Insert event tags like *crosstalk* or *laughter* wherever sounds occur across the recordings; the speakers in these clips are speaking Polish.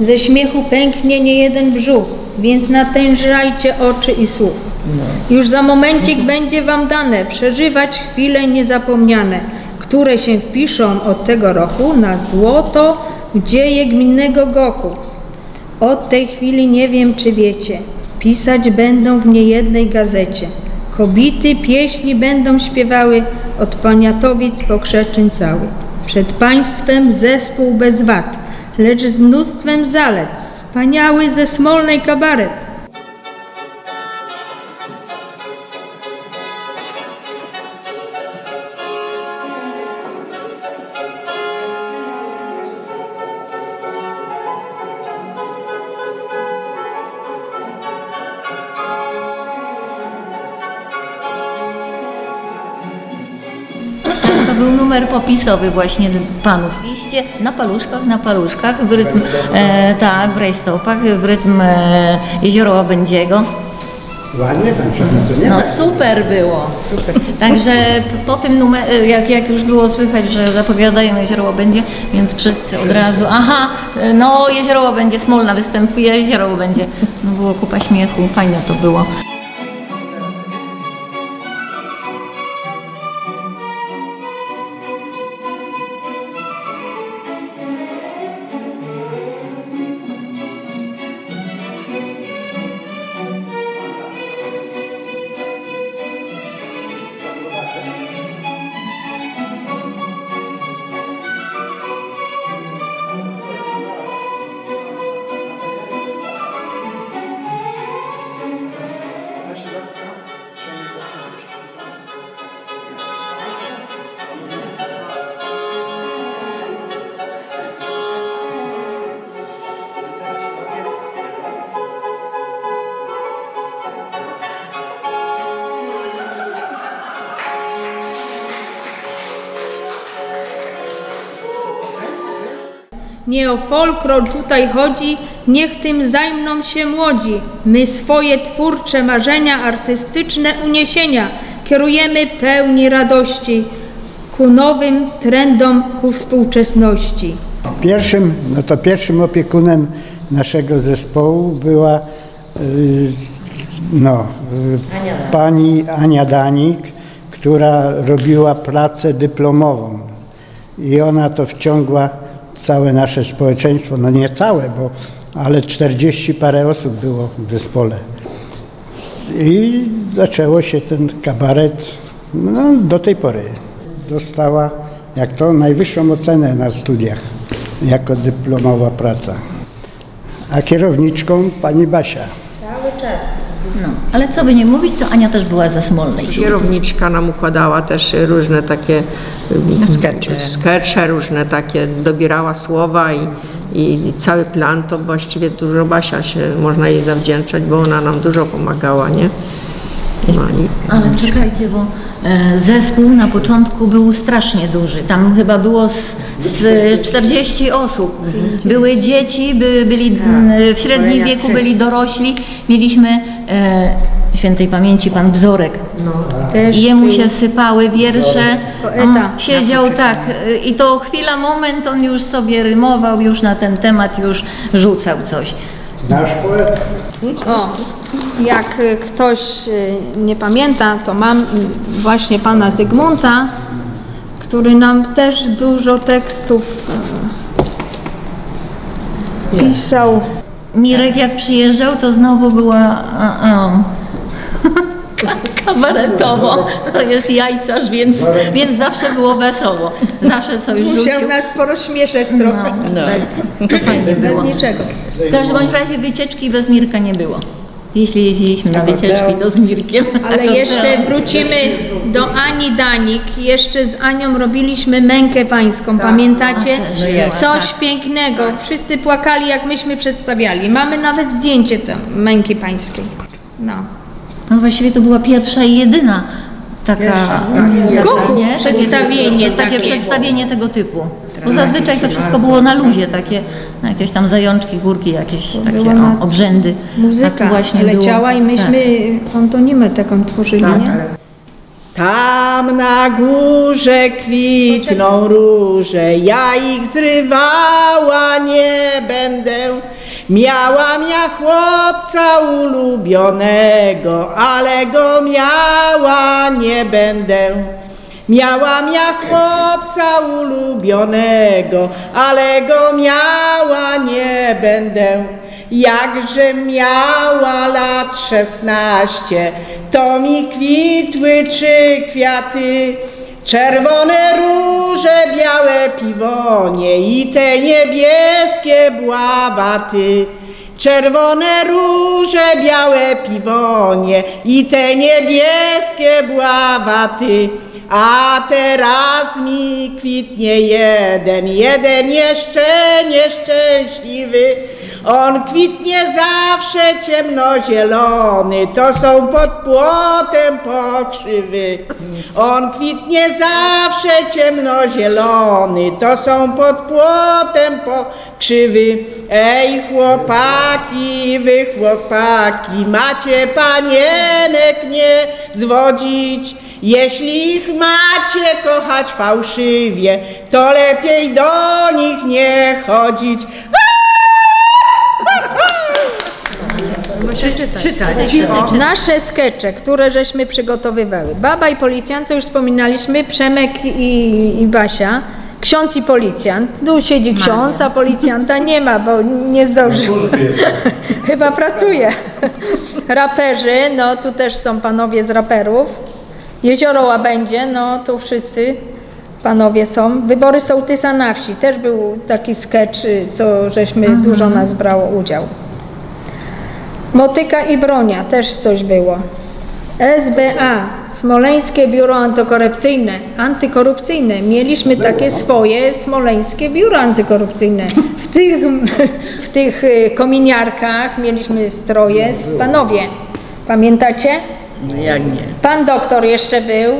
Ze śmiechu pęknie nie jeden brzuch, więc natężajcie oczy i słuch. Już za momencik *laughs* będzie wam dane przeżywać chwile niezapomniane, które się wpiszą od tego roku na złoto w dzieje gminnego Goku. Od tej chwili nie wiem, czy wiecie, pisać będą w niejednej gazecie. Kobity pieśni będą śpiewały od Poniatowic po Krzeczyn cały. Przed państwem zespół bez wad, lecz z mnóstwem zalet, wspaniały ze Smolnej kabaret. Był numer popisowy właśnie panów. Liście na paluszkach, na paluszkach, w rytm, e, tak, w rajstopach, w rytm e, Jeziora Łabędziego. Ładnie tam to nie No tak. super było. Także po tym numerze, jak, jak już było słychać, że zapowiadają Jezioro Łabędzie, więc wszyscy od razu, aha, no Jezioro Łabędzie, Smolna występuje, Jezioro Łabędzie. No było kupa śmiechu, fajne to było. Nie o folklor tutaj chodzi, niech tym zajmną się młodzi. My swoje twórcze marzenia, artystyczne uniesienia kierujemy pełni radości ku nowym trendom, ku współczesności. Pierwszym, no to pierwszym opiekunem naszego zespołu była y, no, pani Ania Danik, która robiła pracę dyplomową. I ona to wciągła całe nasze społeczeństwo, no nie całe, bo ale 40 parę osób było w zespole. I zaczęło się ten kabaret no, do tej pory. Dostała jak to najwyższą ocenę na studiach jako dyplomowa praca. A kierowniczką pani Basia. No, ale co by nie mówić, to Ania też była ze Smolnej. Kierowniczka nam układała też różne takie skecze, skecze różne takie, dobierała słowa i, i cały plan to właściwie dużo Basia się można jej zawdzięczać, bo ona nam dużo pomagała, nie? No i Ale czekajcie, bo e, zespół na początku był strasznie duży. Tam chyba było z, z 40 osób. Były dzieci, by, byli m, w średnim wieku byli dorośli. Mieliśmy e, świętej pamięci pan Bzorek. Też I jemu się sypały wiersze. Poeta. On siedział tak e, i to chwila, moment, on już sobie rymował, już na ten temat już rzucał coś. Nasz poeta. O, jak ktoś y, nie pamięta, to mam właśnie pana Zygmunta, który nam też dużo tekstów y, pisał. Mirek jak przyjeżdżał, to znowu była ka- *laughs* kabaretowo. To jest jajcarz, więc, więc zawsze było wesoło. Zawsze coś rzucił. Musiał nas porozśmieszać trochę. To fajnie Bez było. niczego. W każdym bądź razie wycieczki bez Mirka nie było. Jeśli jeździliśmy na wycieczki, to z Mirkiem. Ale jeszcze wrócimy do Ani Danik. Jeszcze z Anią robiliśmy mękę pańską. Pamiętacie? Też była, Coś tak. pięknego. Wszyscy płakali, jak myśmy przedstawiali. Mamy nawet zdjęcie tam męki pańskiej. No. No właściwie to była pierwsza i jedyna taka, taka Goku, nie? przedstawienie takie takie. przedstawienie tego typu. Bo zazwyczaj to wszystko było na luzie, takie jakieś tam zajączki, górki, jakieś takie o, obrzędy. A tu Muzyka właśnie leciała było, i myśmy tak. taką tworzyli, nie? Tam na górze kwitną róże, ja ich zrywała nie będę. Miałam ja chłopca ulubionego, ale go miała nie będę. Miałam ja chłopca ulubionego, ale go miała nie będę. Jakże miała lat szesnaście, to mi kwitły trzy kwiaty. Czerwone róże, białe piwonie i te niebieskie bławaty. Czerwone róże, białe piwonie i te niebieskie bławaty. A teraz mi kwitnie jeden, jeden jeszcze nieszczęśliwy. On kwitnie zawsze ciemnozielony, to są pod płotem pokrzywy. On kwitnie zawsze ciemnozielony, to są pod płotem pokrzywy. Ej chłopaki, wy chłopaki, macie panienek nie zwodzić. Jeśli ich macie kochać fałszywie, to lepiej do nich nie chodzić. Czytaj, cicho. Nasze skecze, które żeśmy przygotowywały. Baba i policjant, to już wspominaliśmy, Przemek i, i Basia. Ksiądz i policjant. Tu siedzi ksiądz, a policjanta nie ma, bo nie zdążył. *laughs* Chyba pracuje. Raperzy, no tu też są panowie z raperów. Jezioro Łabędzie, no tu wszyscy panowie są. Wybory sołtysa na wsi, też był taki sketch, co żeśmy, dużo nas brało udział. Motyka i bronia, też coś było. SBA, Smoleńskie Biuro Antykorupcyjne, antykorupcyjne. Mieliśmy takie swoje Smoleńskie Biuro Antykorupcyjne. W tych, w tych y, kominiarkach mieliśmy stroje. Panowie, pamiętacie? No jak nie? Pan doktor jeszcze był,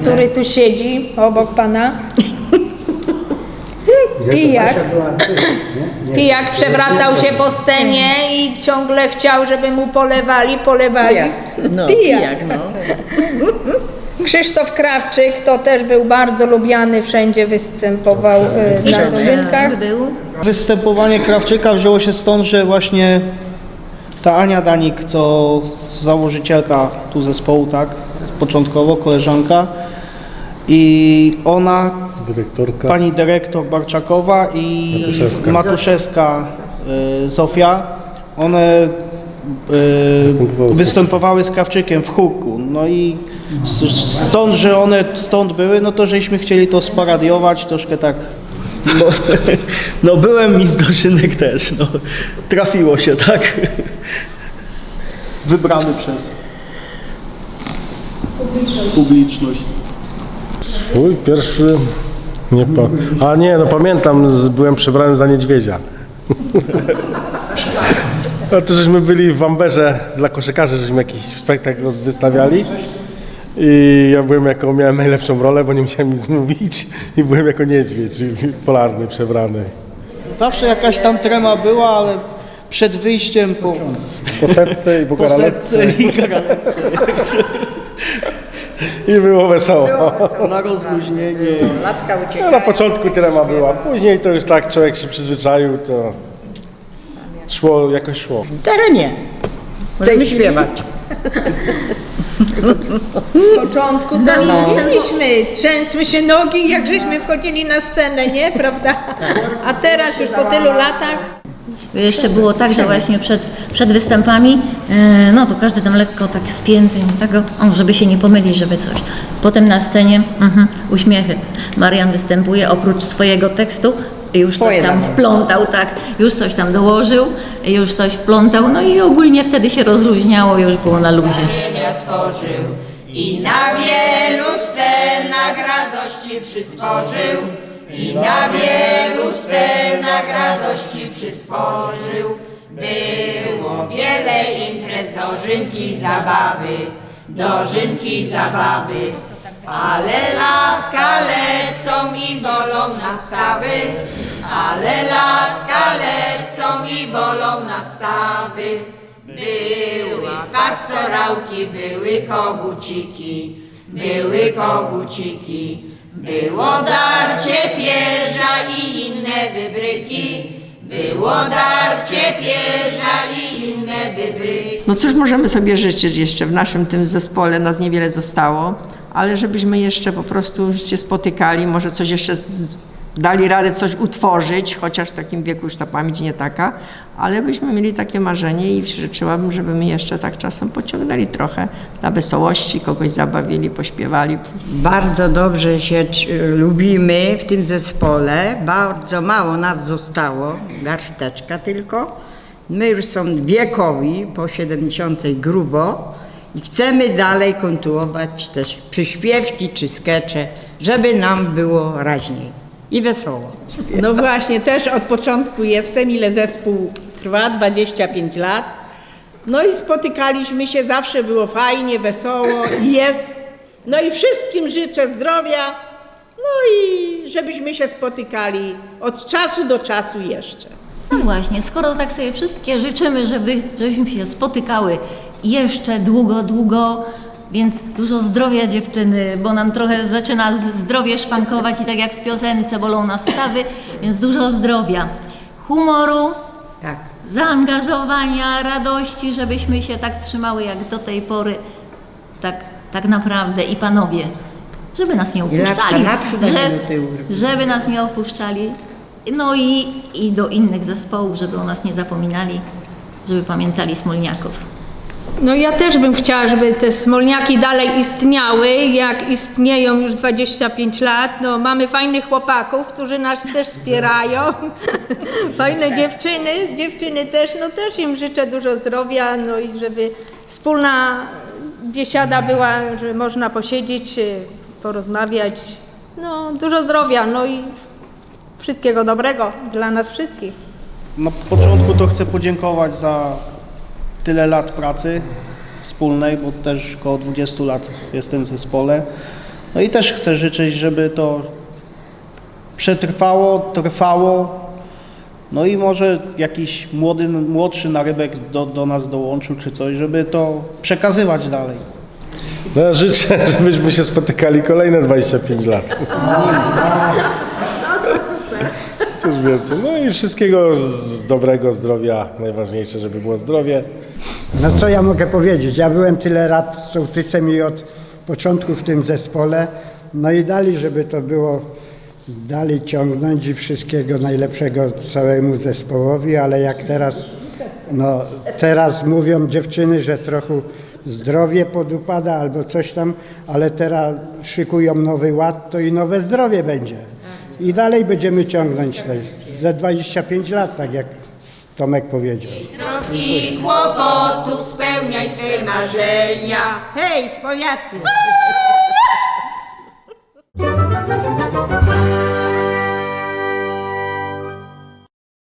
który tu siedzi obok pana. *laughs* Pijak. Pijak przewracał się po scenie i ciągle chciał, żeby mu polewali, polewali. Pijak. No, Pijak. pijak, no. *laughs* Krzysztof Krawczyk to też był bardzo lubiany, wszędzie występował y, na dożynkach. Był. Występowanie Krawczyka wzięło się stąd, że właśnie ta Ania Danik, co założycielka tu zespołu, tak, początkowo, koleżanka i ona, Dyrektorka. pani dyrektor Barczakowa i Matuszewska. Matuszewska y, Zofia, one y, Występowały z występowały z Krawczykiem w huku. No i s- stąd, że one stąd były, no to żeśmy chcieli to sparadiować, troszkę tak No, *laughs* no byłem mi z też, no. Trafiło się, tak? Wybrany przez publiczność. Swój pierwszy. Nie pa... A nie, no pamiętam, z, byłem przebrany za niedźwiedzia. *laughs* No to żeśmy byli w Amberze dla koszykarzy, żeśmy jakiś spektakl roz- wystawiali. I ja byłem jako, miałem najlepszą rolę, bo nie musiałem nic mówić. I byłem jako niedźwiedź, czyli polarny, przebrany. Zawsze jakaś tam trema była, ale przed wyjściem po, Po setce i po po i I było wesoło. na rozluźnienie. Latka No, ucieka. na początku trema była, później to już tak człowiek się przyzwyczaił, to szło, jakoś szło. Teraz nie. Możemy śpiewać. Z początku to widzieliśmy, trzęsły się nogi, jak żeśmy wchodzili na scenę, nie? Prawda? A teraz już po tylu latach Jeszcze było tak, że właśnie przed, przed występami, e, no to każdy tam lekko tak spięty, tego, o, żeby się nie pomylić, żeby coś. Potem na scenie mhm, uśmiechy. Marian występuje oprócz swojego tekstu, już Swoje coś tam dane. wplątał, tak, już coś tam dołożył, już coś wplątał, no i ogólnie wtedy się rozluźniało, już było na luzie. i na wielu scenach radości przysporzył i na wielu scenach radości przysporzył. Było wiele imprez, dożynki, zabawy, dożynki, zabawy. Ale latka lecą i bolą nastawy, ale latka lecą i bolą nastawy. Były pastorałki, były koguciki, były koguciki, było darcie pierza i inne wybryki, było darcie pierza i inne wybryki. No cóż możemy sobie życzyć jeszcze w naszym tym zespole, nas niewiele zostało, ale żebyśmy jeszcze po prostu się spotykali, może coś jeszcze dali radę coś utworzyć, chociaż w takim wieku już ta pamięć nie taka, ale byśmy mieli takie marzenie i życzyłabym, żeby my jeszcze tak czasem pociągnęli trochę dla wesołości, kogoś zabawili, pośpiewali. Bardzo dobrze się c- lubimy w tym zespole. Bardzo mało nas zostało, garsteczka tylko. My już są wiekowi, po 70 grubo i chcemy dalej kontynuować też przyśpiewki czy skecze, żeby nam było raźniej i wesoło. No właśnie, też od początku jestem, ile zespół trwa, 25 lat. No i spotykaliśmy się, zawsze było fajnie, wesoło, jest. No i wszystkim życzę zdrowia, no i żebyśmy się spotykali od czasu do czasu jeszcze. No właśnie, skoro tak sobie wszystkie życzymy, żeby, żebyśmy się spotykały jeszcze długo, długo, więc dużo zdrowia dziewczyny, bo nam trochę zaczyna zdrowie szwankować i tak jak w piosence bolą nas stawy, więc dużo zdrowia, humoru, Tak. zaangażowania, radości, żebyśmy się tak trzymały jak do tej pory, tak, tak naprawdę i panowie, żeby nas nie opuszczali, tyłu. żeby nas nie opuszczali, no i, i do innych zespołów, żeby o nas nie zapominali, żeby pamiętali Smolniaków. No ja też bym chciała, żeby te smolniaki dalej istniały, jak istnieją już 25 lat. No mamy fajnych chłopaków, którzy nas też wspierają. *laughs* Fajne dziewczyny, dziewczyny też, no też im życzę dużo zdrowia, no i żeby wspólna biesiada była, że można posiedzieć, e, porozmawiać. No dużo zdrowia, no i wszystkiego dobrego dla nas wszystkich. Na początku to chcę podziękować za tyle lat pracy wspólnej, bo też około 20 lat jestem w zespole. No i też chcę życzyć, żeby to przetrwało, trwało. No i może jakiś młody, młodszy narybek do, do nas dołączył czy coś, żeby to przekazywać dalej. No ja życzę, *laughs* żebyśmy się spotykali kolejne 25 lat. *laughs* Cóż więcej. No i wszystkiego z dobrego, zdrowia. Najważniejsze, żeby było zdrowie. No co ja mogę powiedzieć? Ja byłem tyle lat z sołtysem i od początku w tym zespole. No i dali, żeby to było dalej ciągnąć i wszystkiego najlepszego całemu zespołowi, ale jak teraz, no teraz mówią dziewczyny, że trochę zdrowie podupada albo coś tam, ale teraz szykują nowy ład, to i nowe zdrowie będzie. I dalej będziemy ciągnąć te, ze 25 lat, tak jak Tomek powiedział. I trosk kłopotów spełniaj swe marzenia. Hej, z! *laughs*